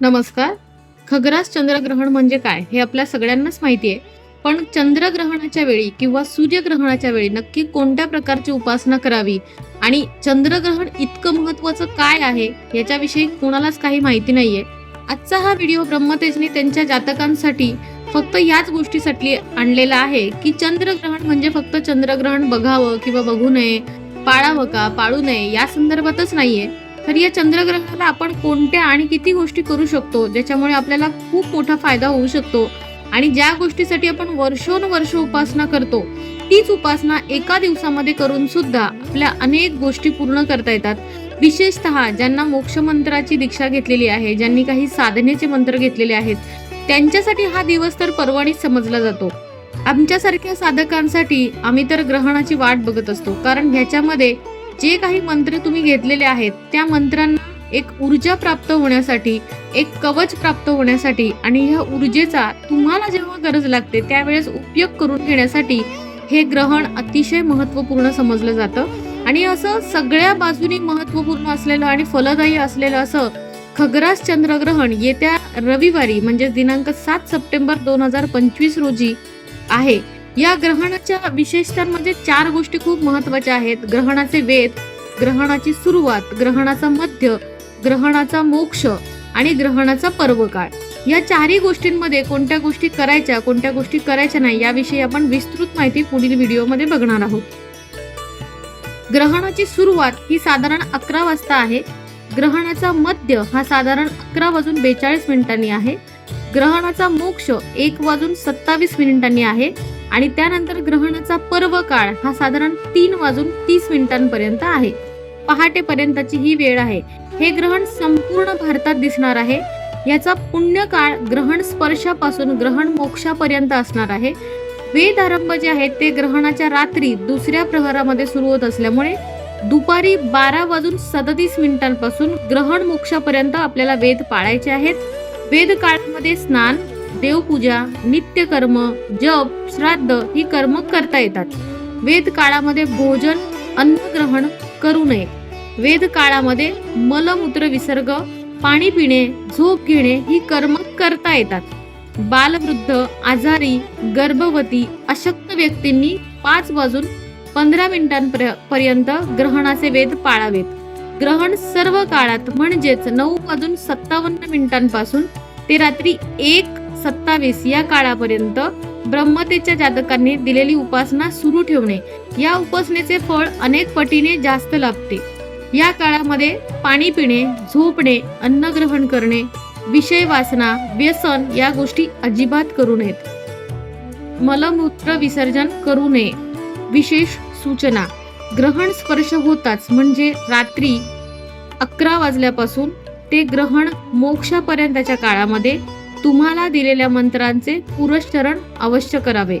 नमस्कार. खग्रास चंद्रग्रहण म्हणजे काय हे आपल्या सगळ्यांनाच माहिती आहे. पण चंद्रग्रहणाच्या वेळी किंवा सूर्यग्रहणाच्या वेळी नक्की कोणत्या प्रकारची उपासना करावी? आणि चंद्रग्रहण इतकं महत्वाचं काय आहे याच्याविषयी कोणालाच काही माहिती नाहीये. आजचा हा व्हिडिओ ब्रह्मतेजने त्यांच्या जातकांसाठी फक्त याच गोष्टीसाठी आणलेला आहे की चंद्रग्रहण म्हणजे फक्त चंद्रग्रहण बघावं किंवा बघू नये पाळावं का पाळू नये या संदर्भातच नाहीये. तर या चंद्रग्रहणाला आपण कोणत्या आणि किती गोष्टी करू शकतो ज्याच्यामुळे आपल्याला खूप मोठा फायदा होऊ शकतो? आणि ज्या गोष्टीसाठी आपण वर्षोनुवर्ष उपासना करतो तीच उपासना एका दिवसामध्ये करून सुद्धा आपल्या अनेक गोष्टी पूर्ण करता येतात. विशेषतः ज्यांना मोक्षमंत्राची दीक्षा घेतलेली आहे ज्यांनी काही साधनेचे मंत्र घेतलेले आहेत त्यांच्यासाठी हा दिवस तर पर्वणीच समजला जातो. आमच्यासारख्या साधकांसाठी आम्ही तर ग्रहणाची वाट बघत असतो कारण ह्याच्यामध्ये जे काही मंत्र तुम्ही घेतलेले आहेत त्या मंत्रांना एक ऊर्जा प्राप्त होण्यासाठी एक कवच प्राप्त होण्यासाठी आणि ह्या ऊर्जेचा तुम्हाला जेव्हा गरज लागते त्यावेळेस उपयोग करून घेण्यासाठी हे ग्रहण अतिशय महत्त्वपूर्ण समजलं जातं. आणि असं सगळ्या बाजूनी महत्त्वपूर्ण असलेलं आणि फलदायी असलेलं असं खग्रास चंद्रग्रहण येत्या रविवारी म्हणजे दिनांक सात सप्टेंबर दोन हजार पंचवीस रोजी आहे. या ग्रहणाच्या विशेषतांमध्ये म्हणजे चार गोष्टी खूप महत्त्वाच्या आहेत. ग्रहणाचे वेद ग्रहणाची सुरुवात ग्रहणाचा मध्य ग्रहणाचा मोक्ष आणि ग्रहणाचा पर्वकाळ. या चारही गोष्टींमध्ये कोणत्या गोष्टी करायच्या कोणत्या गोष्टी करायच्या नाही याविषयी आपण विस्तृत माहिती पुढील व्हिडिओमध्ये बघणार आहोत. ग्रहणाची सुरुवात ही साधारण अकरा वाजता आहे. ग्रहणाचा मध्य हा साधारण अकरा वाजून बेचाळीस मिनिटांनी आहे. ग्रहणाचा मोक्ष एक वाजून सत्तावीस मिनिटांनी आहे. आणि त्यानंतर ग्रहणाचा पर्व काळ हा साधारण तीन वाजून तीस मिनिटांपर्यंत आहे. पहाटेपर्यंतची ही वेळ आहे. हे ग्रहण संपूर्ण भारतात दिसणार आहे. याचा पुण्यकाळ ग्रहण स्पर्शापासून ग्रहण मोक्षापर्यंत असणार आहे. वेद आरंभ जे आहेत ते ग्रहणाच्या रात्री दुसऱ्या प्रहरामध्ये सुरू होत असल्यामुळे दुपारी बारा वाजून सदतीस मिनिटांपासून ग्रहण मोक्षापर्यंत आपल्याला वेद पाळायचे आहेत. वेद काळामध्ये स्नान देवपूजा नित्यकर्म जप श्राद्ध ही कर्म करता येतात. वेद काळामध्ये भोजन अन्नग्रहण करू नये. वेद काळामध्ये मलमूत्र विसर्ग पाणी पिणे झोप घेणे ही कर्म करता येतात. बालवृद्ध आजारी गर्भवती अशक्त व्यक्तींनी पाच वाजून पंधरा मिनिटांपर्यंत ग्रहणाचे वेद पाळावेत. ग्रहण सर्व काळात म्हणजेच नऊ वाजून सत्तावन्न मिनिटांपासून ते रात्री एक सत्तावीस या काळापर्यंत ब्रह्मतेच्या जातकांनी दिलेली उपासना सुरू ठेवणे. या उपासनेचे फळ अनेक पटीने जास्त लाभते. या काळामध्ये पाणी पिणे झोपणे अन्न ग्रहण करणे विषय वासना व्यसन या गोष्टी अजिबात करू नयेत. मलमूत्र विसर्जन करू नये. विशेष सूचना. ग्रहण स्पर्श होताच म्हणजे रात्री अकरा वाजल्यापासून ते ग्रहण मोक्षापर्यंतच्या काळामध्ये तुम्हाला दिलेल्या मंत्रांचे पुरस्चरण अवश्य करावे.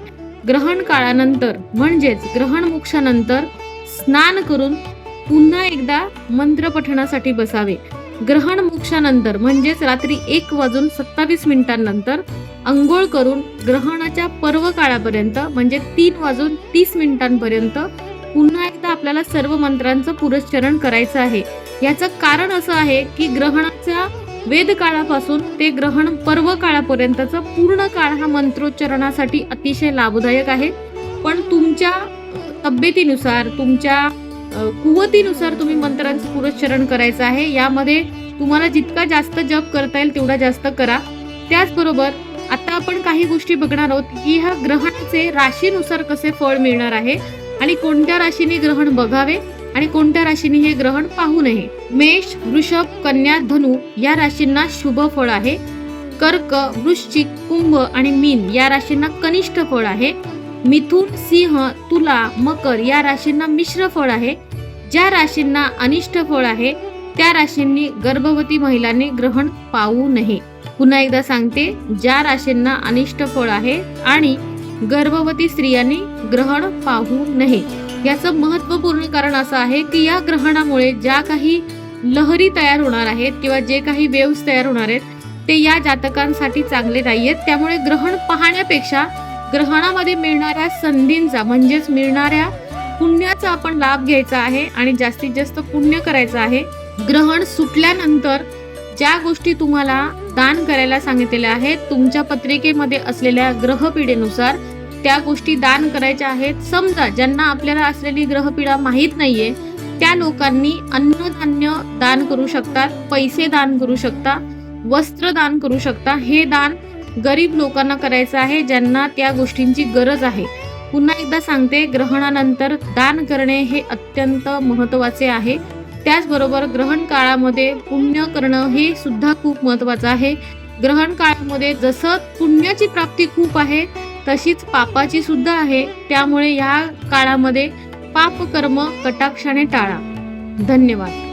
ग्रहण काळानंतर म्हणजेच ग्रहण मोक्षानंतर स्नान करून पुन्हा एकदा मंत्र पठणासाठी बसावे. ग्रहण मोक्षानंतर म्हणजेच रात्री एक वाजून सत्तावीस मिनिटांनंतर अंघोळ करून ग्रहणाच्या पर्व काळापर्यंत म्हणजे तीन वाजून तीस मिनिटांपर्यंत पुन्हा एकदा आपल्याला सर्व मंत्रांचं पुरस्चरण करायचं आहे. याचं कारण असं आहे की ग्रहणाच्या वेद काळापासून ते ग्रहण पर्व काळापर्यंतचा पूर्ण काळ हा मंत्रोच्चारणासाठी अतिशय लाभदायक आहे. पण तुमच्या तब्येतीनुसार तुमच्या कुवतीनुसार तुम्ही मंत्रांचं पुरस्चरण करायचं आहे. यामध्ये तुम्हाला जितका जास्त जप करता येईल तेवढा जास्त करा. त्याचबरोबर आता आपण काही गोष्टी बघणार आहोत की ह्या ग्रहणाचे राशीनुसार कसे फळ मिळणार आहे आणि कोणत्या राशीने ग्रहण बघावे? आणि कोणत्या राशीने हे ग्रहण पाहू नये? मेष वृषभ कन्या धनु या राशींना शुभ फळ आहे. कर्क वृश्चिक कुंभ आणि मीन या राशींना कनिष्ठ फळ आहे. मिथुन सिंह तुला मकर या राशींना मिश्र फळ आहे. ज्या राशींना अनिष्ट फळ आहे त्या राशींनी गर्भवती महिलांनी ग्रहण पाहू नये. पुन्हा एकदा सांगते ज्या राशींना अनिष्ट फळ आहे आणि गर्भवती स्त्रियांनी ग्रहण पाहू नये. याचं महत्त्वपूर्ण कारण असं आहे की या ग्रहणामुळे ज्या काही लहरी तयार होणार आहेत किंवा जे काही वेव्स तयार होणार आहेत ते या जातकांसाठी चांगले नाही आहेत. त्यामुळे ग्रहण पाहण्यापेक्षा ग्रहणामध्ये मिळणाऱ्या संधींचा म्हणजेच मिळणाऱ्या पुण्याचा आपण लाभ घ्यायचा आहे आणि जास्तीत जास्त पुण्य करायचं आहे ग्रहण सुटल्यानंतर ज्या गोष्टी तुम्हाला दान करायला सांगितलेल्या आहेत तुमच्या पत्रिकेमध्ये असलेल्या ग्रहपिढेनुसार त्या गोष्टी दान करायच्या आहेत. समजा ज्यांना आपल्याला असलेली ग्रहपीडा माहीत नाहीये त्या लोकांनी अन्नधान्य दान करू शकतात पैसे दान करू शकता वस्त्र दान करू शकता. हे दान गरीब लोकांना करायचं आहे ज्यांना त्या गोष्टींची गरज आहे. पुन्हा एकदा सांगते ग्रहणानंतर दान करणे हे अत्यंत महत्त्वाचे आहे. त्याचबरोबर ग्रहण काळामध्ये पुण्य करणं हे सुद्धा खूप महत्त्वाचं आहे. ग्रहण काळामध्ये जसं पुण्याची प्राप्ती खूप आहे तशीच पापाची सुद्धा आहे. त्यामुळे या काळामध्ये पाप कर्म कटाक्षाने टाळा. धन्यवाद.